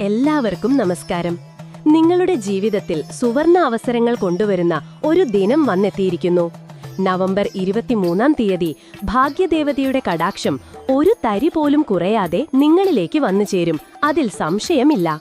എല്ലാവർക്കും നമസ്കാരം. നിങ്ങളുടെ ജീവിതത്തിൽ സുവർണ അവസരങ്ങൾ കൊണ്ടുവരുന്ന ഒരു ദിനം വന്നെത്തിയിരിക്കുന്നു. നവംബർ ഇരുപത്തിമൂന്നാം തീയതി ഭാഗ്യദേവതയുടെ കടാക്ഷം ഒരു തരി പോലും കുറയാതെ നിങ്ങളിലേക്ക് വന്നു ചേരും. അതിൽ സംശയമില്ല.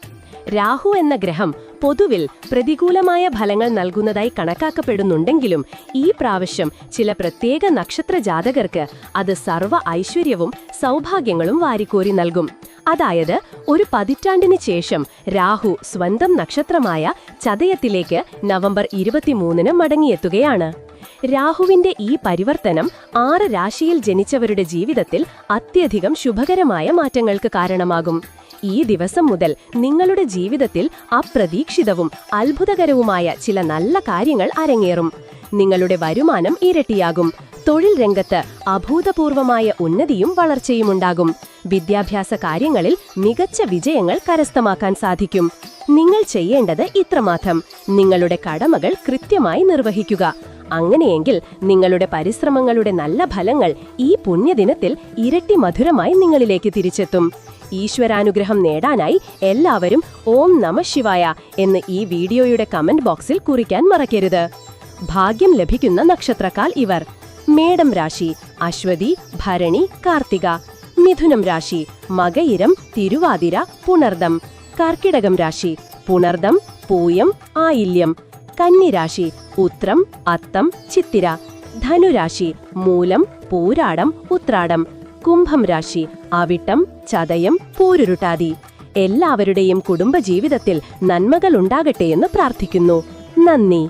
രാഹു എന്ന ഗ്രഹം പൊതുവിൽ പ്രതികൂലമായ ഫലങ്ങൾ നൽകുന്നതായി കണക്കാക്കപ്പെടുന്നുണ്ടെങ്കിലും ഈ പ്രാവശ്യം ചില പ്രത്യേക നക്ഷത്ര ജാതകർക്ക് അത് സർവ ഐശ്വര്യവും സൗഭാഗ്യങ്ങളും വാരിക്കോരി നൽകും. അതായത് ഒരു പതിറ്റാണ്ടിന് ശേഷം രാഹു സ്വന്തം നക്ഷത്രമായ ചതയത്തിലേക്ക് നവംബർ ഇരുപത്തിമൂന്നിന് മടങ്ങിയെത്തുകയാണ്. രാഹുവിന്റെ ഈ പരിവർത്തനം ആറ് രാശിയിൽ ജനിച്ചവരുടെ ജീവിതത്തിൽ അത്യധികം ശുഭകരമായ മാറ്റങ്ങൾക്ക് കാരണമാകും. ഈ ദിവസം മുതൽ നിങ്ങളുടെ ജീവിതത്തിൽ അപ്രതീക്ഷിതവും അത്ഭുതകരവുമായ ചില നല്ല കാര്യങ്ങൾ അരങ്ങേറും. നിങ്ങളുടെ വരുമാനം ഇരട്ടിയാകും. തൊഴിൽ രംഗത്ത് അഭൂതപൂർവമായ ഉന്നതിയും വളർച്ചയും ഉണ്ടാകും. വിദ്യാഭ്യാസ കാര്യങ്ങളിൽ മികച്ച വിജയങ്ങൾ കരസ്ഥമാക്കാൻ സാധിക്കും. നിങ്ങൾ ചെയ്യേണ്ടത് ഇത്രമാത്രം. നിങ്ങളുടെ കടമകൾ കൃത്യമായി നിർവഹിക്കുക. അങ്ങനെയെങ്കിൽ നിങ്ങളുടെ പരിശ്രമങ്ങളുടെ നല്ല ഫലങ്ങൾ ഈ പുണ്യദിനത്തിൽ ഇരട്ടി മധുരമായി നിങ്ങളിലേക്ക് തിരിച്ചെത്തും. ഈശ്വരാനുഗ്രഹം നേടാനായി എല്ലാവരും ഓം നമ ശിവായ എന്ന് ഈ വീഡിയോയുടെ കമന്റ് ബോക്സിൽ കുറിക്കാൻ മറക്കരുത്. ഭാഗ്യം ലഭിക്കുന്ന നക്ഷത്രക്കാൽ ഇവർ. മേടം രാശി അശ്വതി ഭരണി കാർത്തിക. മിഥുനം രാശി മകയിരം തിരുവാതിര പുണർദം. കർക്കിടകം രാശി പുണർദം പൂയം ആയില്യം. കന്നിരാശി ഉത്രം അത്തം ചിത്തിര. ധനുരാശി മൂലം പൂരാടം ഉത്രാടം. കുംഭം രാശി അവിട്ടം ചതയം പൂരുരുട്ടാതി. എല്ലാവരുടെയും കുടുംബജീവിതത്തിൽ നന്മകൾ ഉണ്ടാകട്ടെയെന്ന് പ്രാർത്ഥിക്കുന്നു. നന്ദി.